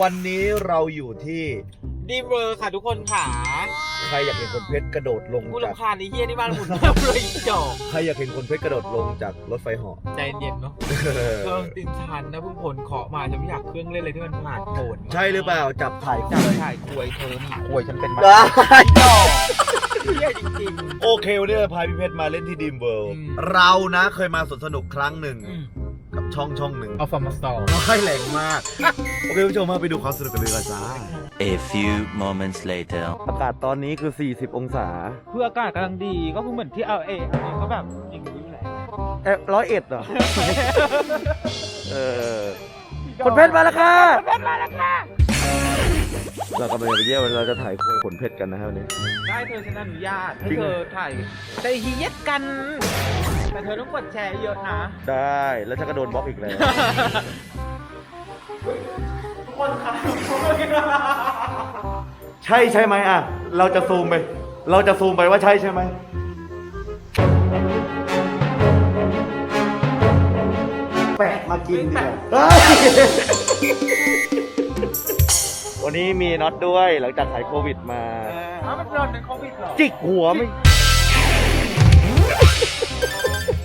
วันนี้เราอยู่ที่ดีเวอร์ค่ะทุกคนค่ะใครอยากเห็นคนเพชรกระโดดลงกูจาก รำคาญไอ้เฮียนี่บ้านหมุนเต็มเลยอีกจอกใครอยากเห็นคนเพชรกระโดดลงจากรถไฟเหาะใจเย็นเนาะเครื่องตินชันนะเพิ่งผลเคาะมาจะไม่อยากเครื่องเล่นอะไรที่มันผ่านโผล่ใช่หรือเปล่าจับถ่ายจับถ่ายควยเธอนี่ควยฉันเป็นมาได้จอกเฮียจริง โอเควันนี้เราพาพี่เพชรมาเล่นที่ดีมเวิลด์อืมเรานะเคยมาสวนสนุกครั้งหนึ่ง ๆอืม กับช่องช่องหนึ่งเอาฟอร์มาสตอร์น้อยแรงมาก โอเคคุณผู้ชมมาไปดูความสนุกกันเลยกันจ้า A few moments later. อากาศตอนนี้คือ 40 องศาเพื่ออากาศกำลังดีก็คือเหมือนที่เอาเอเองก็แบบอย่างนี้แหละเอ๊ะร้อยเอ็ดเหรอ เออคนเพชรมาแล้วค่ะคนเพชรมาแล้วค่ะเรากำลังจะไปเยี่ยมเราจะถ่ายโคยขนเพชรกันนะครับวันนี้ ได้เธอฉันอนุญาตให้จริงเธเหรออถ่ายแต่ฮีเย็ดกัน แต่เธอต้องกดแชร์เยอะนะ ได้แล้วฉันก็โดนบล็อกอีกแล้ว ทุกคนค่ะใช่ใช่ไหมอะ เราจะซูมไป เราจะซูมไปว่าใช่ใช่ไหมแปะมากินดีกว่าวันนี้มีน็อตด้วยหลังจากหายโควิดมาอ้าวมันโดนเป็นโควิดเหรอ จิกหัวไม่นี่ไงมีน้ำ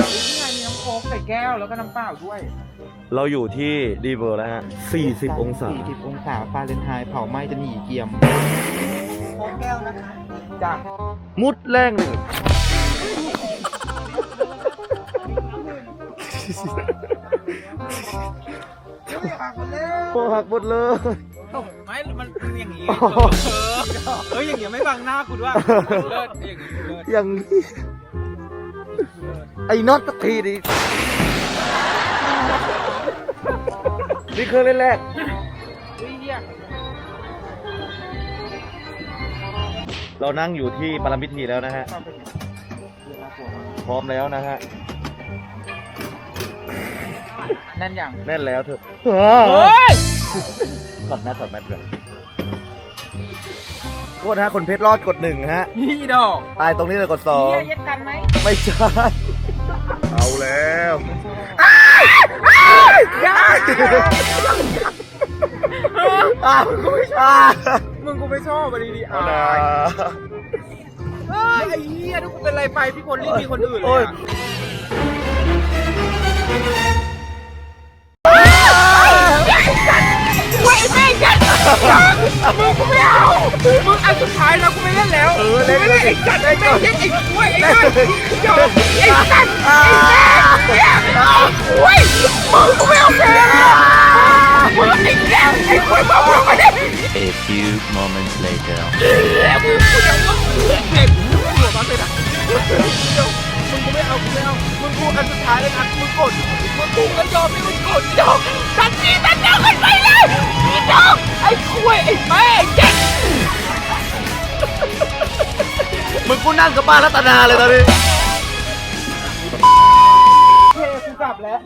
โค้กใส่แก้วแล้วก็น้ำเปล่าด้วย เราอยู่ที่ดีเวอร์แล้วฮะ 40 องศา 40 องศาฟาเรนไฮน์เผาไหม้จะหนีเกียม โค้กแก้วนะคะจ้ะมุดแรงหนึ่งโคหักหมดเลยไม่ มันเป็นอย่างนี้อ๋อเออเอออย่างเงี้ยไม่บังหน้ากูด้วยเลิศอย่างนี้เลิศอย่างนี้ ไอ้น็อตสักทีดินี่เครื่องเล่นแรกอุ้ยเหี้ยเรานั่งอยู่ที่ปรมิตรทีแล้วนะฮะ พร้อมแล้วนะฮะนั่นอย่าง แน่นแล้วเถอะเฮ้ยถอดแมสถอดแมสเลย โทษนะฮะคนเพชรรอดกดหนึ่งฮะ นี่ดอกตายตรงนี้เลยกดสองเหี้ยเย็ดกันไหมไม่ใช่ เอาแล้วยังอ้าวกูไม่ใช่มึงกูไม่ชอบอะดีดีเอาอะนะเฮ้ยไอ้เหี้ยถ้ากูเป็นอะไรไปพี่คนรีบมีคนอื่นเลโอ้ยย อะ อันสุดท้ายแล้วกูไม่เล่นแล้วเออเล่นกูไม่เล่นไอ้จัดไอ้แม่งยัดไอ้กล้วยไอ้นั่นจอกไอ้สัตว์ไอ้แม่งเนี่ยไอ้กล้วยมึงกูไม่เอาแกมึงไอ้แม่งไอ้กล้วยมึงมึงไม่ได้ A few moments later. แล้วมึงกูจะว่าเด็กมึงหัวมันเลยนะมึงกูไม่เอากูไม่เอามึงกูอันสุดท้ายเลยนะมึงกดมึงกูก็ยอมให้มึงกดจอกตัดนี้ตัดเดียวกันไปเลยพี่จอกไอ้กล้วยไอ้แม่ง เจ็ดมึงกูนั่งกับป้ารัตนาเลยตอนนี้เฮ้กูกลับแล้ว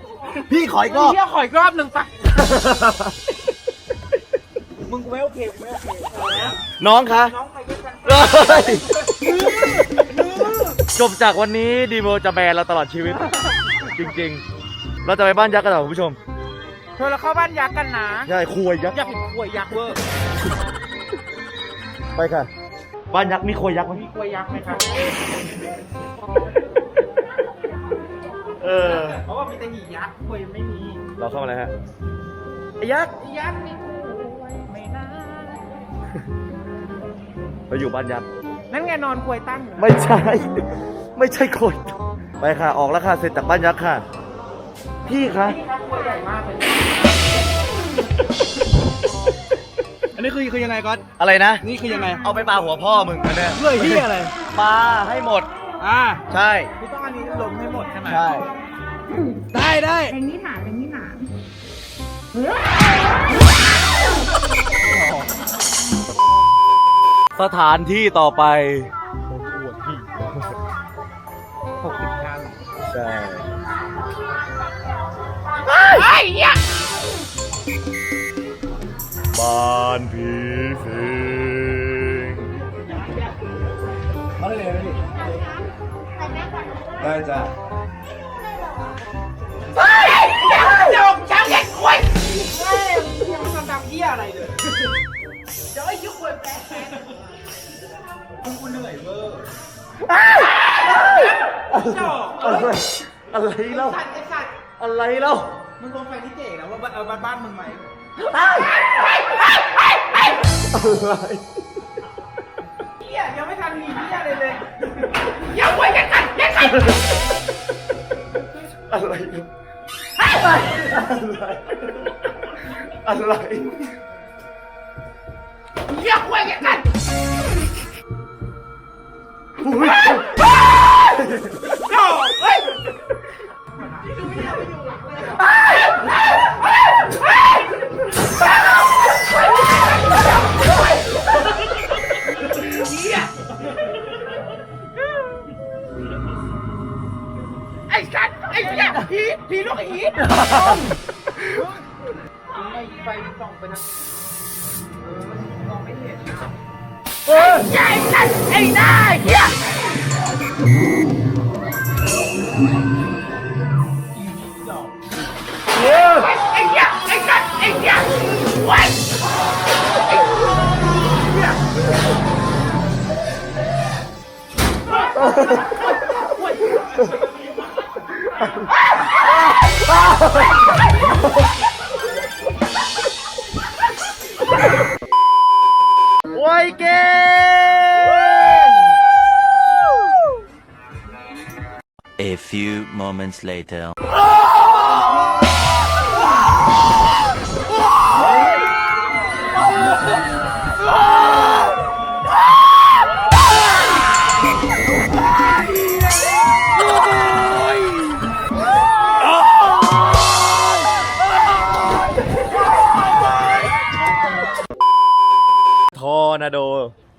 พี่ขออีกรอบเฮียขออีกรอบหนึ่งปะมึงกูไม่โอเคกูไม่โอเคน้องคะน้องใครกันเอ้ยจบจากวันนี้ดีโมจะแบนเราตลอดชีวิต จริงๆ เราจะไปบ้านยักษ์กันเหรอคุณผู้ชม เธอเราเข้าบ้านยักษ์กันนะ ใช่คุยยักษ์ อยากเห็นกล้วยยักษ์เวอร์ ไปค่ะ บ้านยักษ์มีคุยยักษ์ไหมมีกล้วยยักษ์ไหมครับเออ เพราะว่ามีแต่หนียักษ์กล้วยไม่มีเราเข้ามาแล้วฮะไอ้ยักษ์ยักษ์มีกล้วยไม่น่าเราอยู่บ้านยักษ์ นั่นไงนอนกล้วยตั้งอยู่นะไม่ใช่ ไม่ใช่คนไปค่ะ ออกแล้วค่ะ เสร็จจากบ้านยักษ์ค่ะ พี่คะ นี่ครับกล้วยใหญ่มากเลยอั นนี้คือคือยังไงก๊อตอะไรนะ นี่คือยังไงเอาไปปาหัวพ่อมึงนะเนี่ยเพื่อที่อะไรปาให้หมด อ่าใช่ คือต้องอันนี้ลมให้หมดใช่ไหมใช่ ได้ได้เป็นนิถานเป็นนิทานสถานที่ต่อไปหกสิบครั้งใช่ไอ้เหี้ยานผีสิงได้จ้ะเดี๋ยวช้างเด็กกล้วยเฮ้ยยังทำดำเหี้ยยอะไรเลยเดี๋ยวไอ้ยี่ขวดแปลกมึงกูเหนื่อยเวอร์เจ้าอะไรอะไรเล่าสัตว์ไอ้สัตว์อะไรเล่ามึงคงไปที่เจ๋นะว่าเออบ้านบ้านมึงไหม อะไรเฮียยังไม่ทันมีเฮียอะไรเลยยังไว้กันกันยังไงอะไรอะไรอะไรยังไว้กันกันอุ้ยโอ้เฮ้ย เฮ้ยไอ้สัตว์ไอ้หน้าเหี้ยไอ้เหี้ยไอ้สัตว์ไอ้เหี้ยไว้ไอ้เหี้ยไวเก่ง few moments later. ทอร์นาโด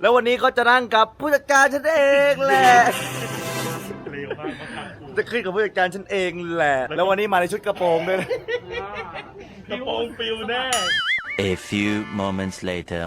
แล้ววันนี้ก็จะนั่งกับผู้จัดการฉันเองแหละ จะขึ้นกับผู้จัดการฉันเองแหละ แล้ววันนี้มาในชุดกระโปรงด้วยนะ A few moments later.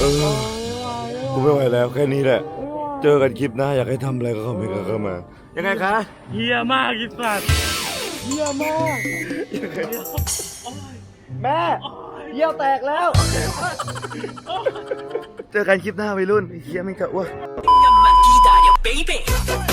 เออกูไม่ไหวแล้วแค่นี้แหละ เจอกันคลิปหน้าอยากให้ทำอะไรก็คอมเมนต์กันเข้ามา ยังไงคะเฮียมากอีสัตว์แม่เยี่ยวแตกแล้ว เจอกันคลิปหน้าวัยรุ่นเฮียไม่กะอ้วก Llamadita, baby.